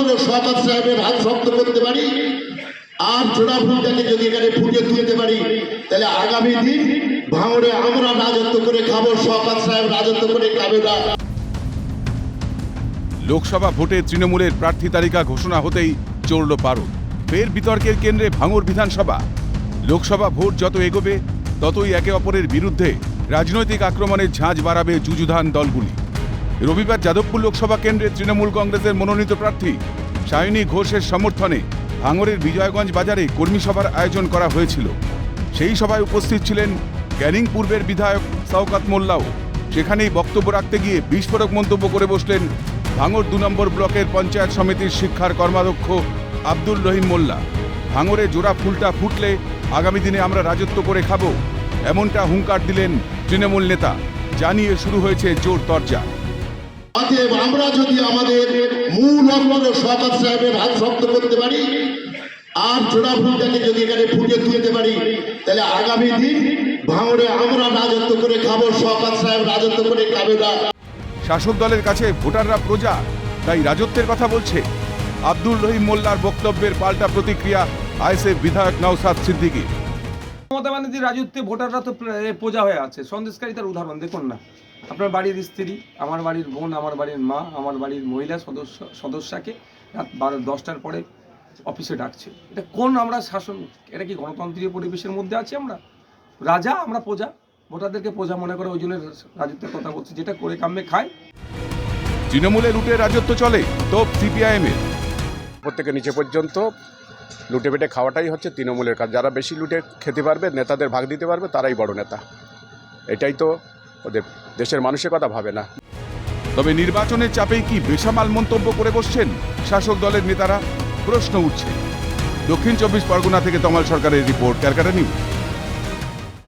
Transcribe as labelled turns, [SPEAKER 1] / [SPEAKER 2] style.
[SPEAKER 1] নম্বরে সরকার সাহেবের হাত শক্ত করতে পারি, আর জোড়া ফুলটাকে যদি এখানে ফুটে তুলতে পারি, তাহলে আগামী দিন ভাঙড়ে আমরা রাজত্ব করে খাব সরকার সাহেব রাজত্ব করে খাবে না।
[SPEAKER 2] লোকসভা ভোটে তৃণমূলের প্রার্থী তালিকা ঘোষণা হতেই চড়ল পারদ। ফের বিতর্কের কেন্দ্রে ভাঙড় বিধানসভা। লোকসভা ভোট যত এগোবে, ততই একে অপরের বিরুদ্ধে রাজনৈতিক আক্রমণের ঝাঁজ বাড়াবে যুযুধান দলগুলি। রবিবার যাদবপুর লোকসভা কেন্দ্রে তৃণমূল কংগ্রেসের মনোনীত প্রার্থী সায়নী ঘোষের সমর্থনে ভাঙড়ের বিজয়গঞ্জ বাজারে কর্মী সভার আয়োজন করা হয়েছিল। সেই সভায় উপস্থিত ছিলেন ক্যানিং পূর্বের বিধায়ক শওকাত মোল্লাও। সেখানেই বক্তব্য রাখতে গিয়ে বিস্ফোরক মন্তব্য করে বসলেন ভাঙড় দু নম্বর ব্লকের পঞ্চায়েত সমিতির শিক্ষার কর্মাধ্যক্ষ আব্দুল রহিম মোল্লা। ভাঙড়ে জোড়া ফুলটা ফুটলে আগামী দিনে আমরা রাজত্ব করে খাব, এমনটা হুঙ্কার দিলেন তৃণমূল নেতা। জানিয়ে শুরু হয়েছে জোর তরজা।
[SPEAKER 1] আমরা যদি আমাদের মূল অঙ্গন সরকার সাহেবের হাত শক্ত করতে পারি, আর জোড়া ফুলটাকে যদি এখানে ফুটে তুলতে পারি, তাহলে আগামী দিন ভাঙড়ে আমরা রাজত্ব করে খাব, সরকার সাহেব রাজত্ব করে খাবে
[SPEAKER 2] শাসক দলের কাছে ভোটাররা প্রজা, তাই রাজত্বের কথা বলছে। আব্দুল রহিম মোল্লার বক্তব্যের পাল্টা প্রতিক্রিয়া আইএসএফ বিধায়ক নওসাদ সিদ্দিকী
[SPEAKER 3] মমতা ব্যানার্জির রাজত্বে ভোটাররা তো প্রজা হয়ে আছে। সন্দেশকারিতার উদাহরণ দেখুন না। আপনার বাড়ির স্ত্রী আমার বাড়ির বোন আমার বাড়ির মা আমার বাড়ির মহিলা সদস্য সদস্যাকে রাত বারো দশটার পরে অফিসে ডাকছে। এটা কোন আমরা শাসন এটা কি গণতন্ত্রীয় পরিবেশের মধ্যে আছি আমরা? রাজা আমরা প্রজা। ভোটারদেরকে প্রজা মনে করে ওই জন্য রাজত্বের কথা বলছি। যেটা করে কামে খায়।
[SPEAKER 2] তৃণমূলে লুটে রাজত্ব চলে তোপ সিপিআইএম এর
[SPEAKER 4] উপর নিচে পর্যন্ত লুটে পেটে খাওয়াটাই হচ্ছে তৃণমূলের কাজ। যারা বেশি লুটে খেতে পারবে, নেতাদের ভাগ দিতে পারবে, তারাই বড় নেতা। এটাই তো ওদের, দেশের মানুষের কথা ভাবে না।
[SPEAKER 2] তবে নির্বাচনের চাপেই কি বেসামাল মন্তব্য করে বসছেন শাসক দলের নেতারা? প্রশ্ন উঠছে। দক্ষিণ চব্বিশ পরগনা থেকে তমাল সরকারের রিপোর্ট, ক্যালকাটা নিউজ।